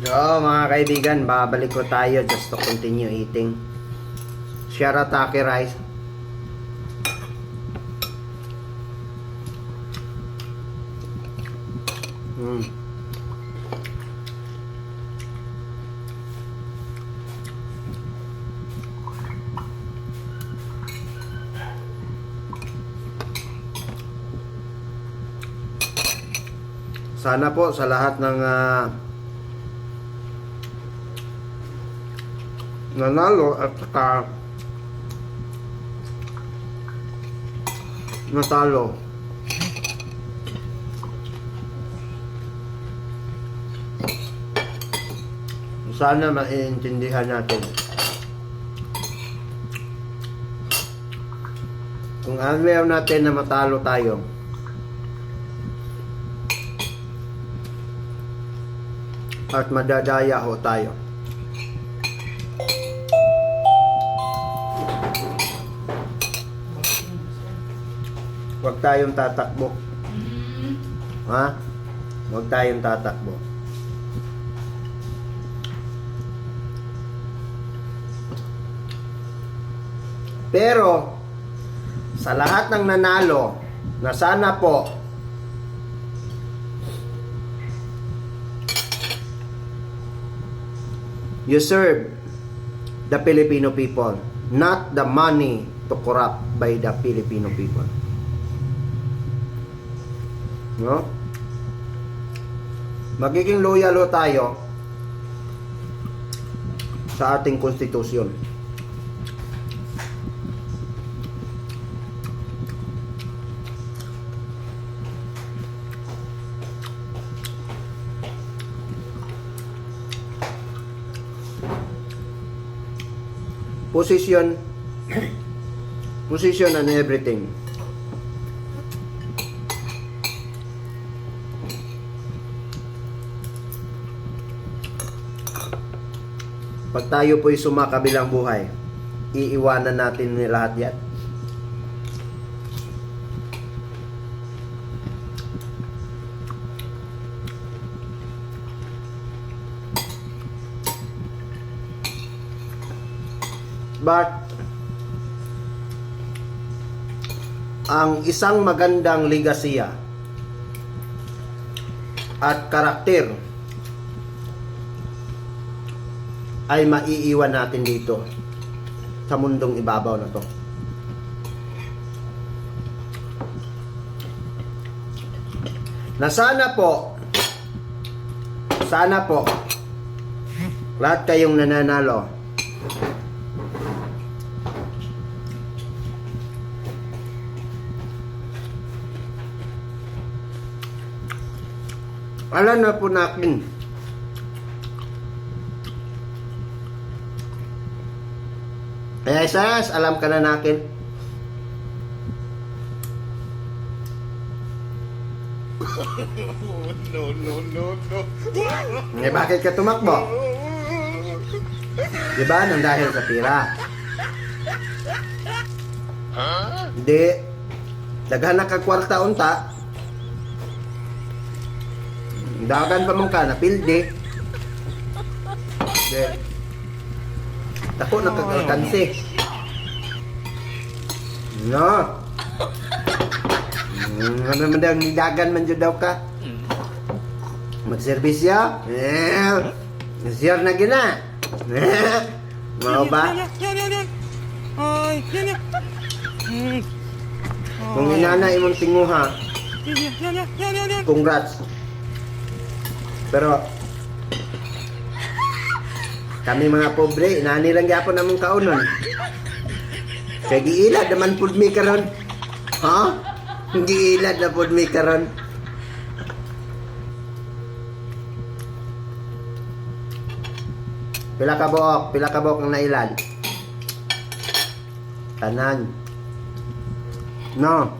Yo, mga kaibigan, babalik ko tayo just to continue eating. Shirataki rice. Mm. Sana po sa lahat ng ah, nanalo at saka natalo. Sana maiintindihan natin. Kung ayaw natin na matalo tayo, at madadaya ho tayo. Huwag tayong tatakbo. Ha? Huwag tayong tatakbo. Pero, sa lahat ng nanalo, na sana po, you serve the Filipino people, not the money to corrupt by the Filipino people. No? Magiging loyal ho tayo sa ating konstitusyon. Position position and everything. Pag tayo po'y sumakabilang buhay, iiwanan natin ni lahat yan. But, ang isang magandang ligasiya at karakter ay maiiwan natin dito sa mundong ibabaw na to. Na sana po sana po lahat kayong nananalo alam na po natin Isayas, alam ka na natin. no, no, no, no. Eh, bakit ka tumakbo? Di ba? Nang dahil sa pira. Hindi. Daghan na ka kwarta unta. Dagan pa mong ka na pilde. Hindi. Ako nakakakansi. No. Hmm, ano man daw, nidagan man dyan daw ka. Magserbisyo? Eh, sure na gina. Eh, Mao ba? Ay, yan, yan. Hmm. Kung inana imong tinguha, Yan, yan, yan, yan, yan, yan, yan. congrats. Pero, kami mga pobre, inani lang gyapon namong kaunon. Kaya giilad naman pud mi karon. Ha? Giilad na pud mi karon. Pila ka buok, pila ka buok ang nailad. Tanan. No.